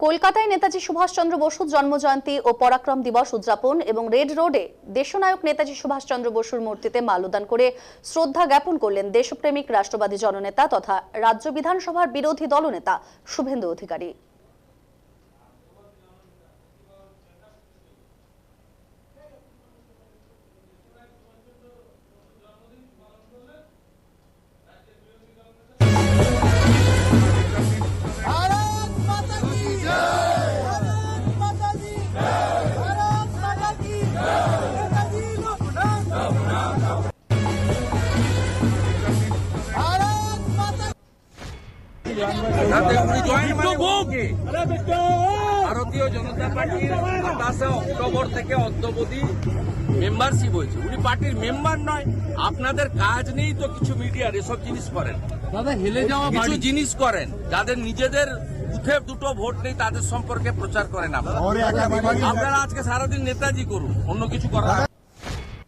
কলকাতায় নেতাজি সুভাষচন্দ্র বসুর জন্মজয়ন্তী ও পরাক্রম দিবস উদযাপন এবং রেড রোডে দেশনায়ক নেতাজি সুভাষচন্দ্র বসুর মূর্তিতে মাল্যদান করে শ্রদ্ধা জ্ঞাপন করলেন দেশপ্রেমিক রাষ্ট্রবাদী জননেতা তথা রাজ্য বিধানসভার বিরোধী দলনেতা শুভেন্দু অধিকারী। ভারতীয় জনতা পার্টির সাতাশে অক্টোবর থেকে অদ্যবধি মেম্বারশিপ হয়েছে উনি পার্টির মেম্বার নয় আপনাদের কাজ নেই তো কিছু মিডিয়ার এসব জিনিস করেন দাদা হেলে যাওয়া কিছু জিনিস করেন যাদের নিজেদের বুথে দুটো ভোট নেই তাদের সম্পর্কে প্রচার করেন আপনারা। আপনারা আজকে সারাদিন নেতাজি করুন অন্য কিছু করার